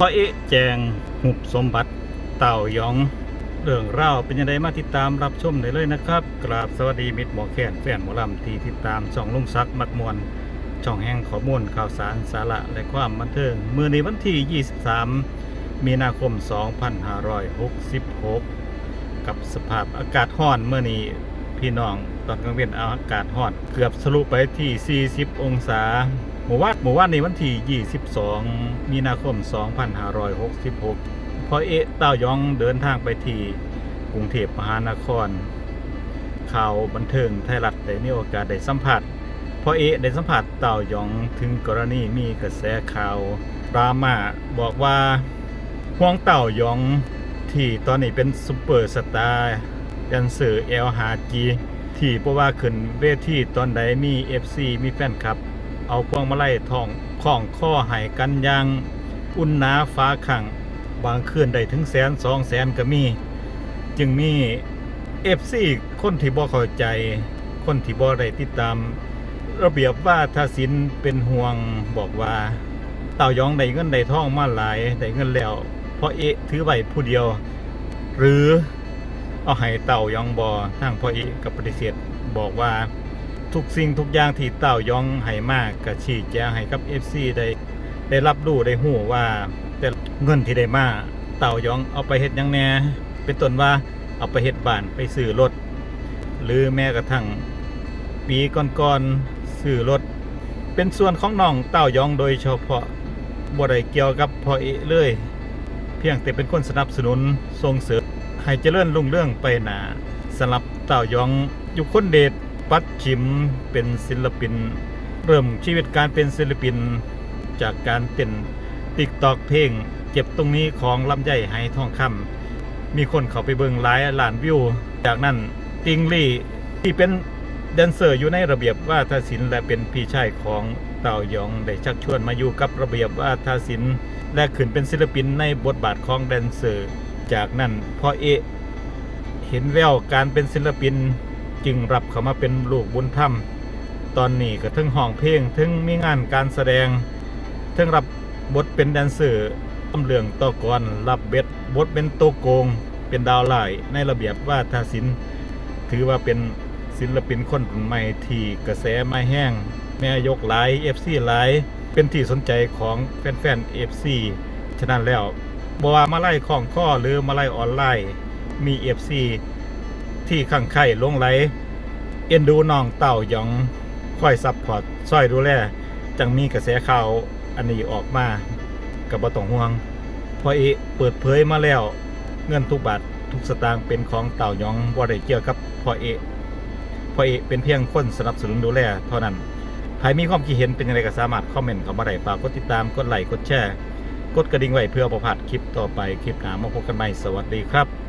พอเอะแจงหุบสมบัติเต่ายอง เรื่องเล่าเป็นยังไงมาติดตามรับชมได้เลยนะครับ กราบสวัสดีมิตรหมอแคนแฟนหมอลำที่ติดตามช่องลุงซักมักมวลช่องแห่งข้อมูลข่าวสารสาระและความบันเทิงเมื่อในวันที่ 23 มีนาคม 2566 กับสภาพอากาศร้อนเมื่อนี้พี่น้องตอนกลางเว้นอากาศร้อนเกือบสรุปไปที่ 40 องศา หมู่วานหมู่วานในวันที่ 22 มีนาคม 2566 พอเอะเต้ายองเดินทางไปที่กรุงเทพมหานคร ข่าวบันเทิงไทยรัฐได้มีโอกาสได้สัมผัสพอเอะได้สัมผัสเต้ายองถึงกรณีมีกระแสข่าวราม่าบอกว่าห่วงเต้ายองที่ตอนนี้เป็นซุปเปอร์สตาร์ยันเสือเอลฮาจีที่เพราะว่าขึ้นเวทีตอนใดมี FC มีแฟนคลับ เอาพวงมาลัยทองของข้อให้กันยางอุ่นหนาฟ้าขังบางคืนได้ถึงแสนสองแสนก็มี จึงมีเอฟซีคนที่บ่เข้าใจ คนที่บ่ได้ติดตาม ระเบียบว่าทศินเป็นห่วงบอกว่าเต่ายองได้เงินได้ทองมาหลายได้เงินแล้ว เพราะเอะถือไว้ผู้เดียว หรือเอาให้เต่ายองบอทางพ่อเอะกับปฏิเสธบอกว่า ทุกสิ่งทุกอย่างที่เต่ายองให้มากก็ชี้แจงให้กับ FC ได้ได้รับรู้ได้หูว่าแต่เงินที่ได้มาเต่ายองเอาไปเฮ็ดยังแน่เป็นต้นว่าเอาไปเฮ็ดบ้านไปซื้อรถหรือแม้กระทั่งปีก่อนๆซื้อรถเป็นส่วนของน้องเต่ายองโดยเฉพาะบ่ได้เกี่ยวกับพ่อเอเลย เพียงแต่เป็นคนสนับสนุนส่งเสริมให้เจริญรุ่งเรื่องไปหนาสำหรับเต่ายองยุคนเดช ปัดชิมเป็นศิลปิน เริ่มชีวิตการเป็นศิลปิน จากการเต้นติ๊กตอกเพลง เจ็บตรงนี้ของลำไยไหทองคำมีคนเขาไปเบิงหลายล้านวิว จากนั้นติงลี่ที่เป็นแดนเซอร์อยู่ในระเบียบว่าทศิลป์และเป็นพี่ชายของเต่ายองได้ชักชวนมาอยู่กับระเบียบว่าทศิลป์และขึ้นเป็นศิลปินในบทบาทของแดนเซอร์ จากนั้นพ่อเอเห็นแววการเป็นศิลปิน จึงรับเขามาเป็นลูกบุญธรรม ตอนนี้ก็ถึงห้องเพลงถึงมีงานการแสดงถึงรับบทเป็นแดนเซอร์ตำเรื่องต่อกรรับเบ็ดบทเป็นโตโกง เป็นดาวไล่ในระเบียบว่าทาศิลป์ถือว่าเป็นศิลปินคนรุ่นใหม่ที่กระแสไม่แห้ง แม่ยกหลาย FC หลายเป็นที่สนใจของแฟนๆ FC ฉะนั้นแล้วบว่ามาไล่ของข้อหรือมาไล่ออนไลน์มี FC ที่ข้างไข่ลงไหล เอ็นดูน้องเต่ายองคอยซัพพอร์ตช่วยดูแล จังมีกระแสข่าวอันนี้ออกมากับบ่ต้องห่วงพอเอเปิดเผยมาแล้ว เงินทุกบาททุกสตางค์เป็นของเต่ายองบ่ได้เกี่ยวกับพ่อเอพ่อเอเป็นเพียงคนสนับสนุนดูแลเท่านั้นใครมีความคิดเห็นเป็นอย่างไรก็สามารถคอมเมนต์เข้ามาได้ฝากกดติดตามกดไลค์กดแชร์ กดกระดิ่งไว้เพื่อประพลาดคลิปต่อไปคลิปหน้ามาพบกันใหม่สวัสดีครับ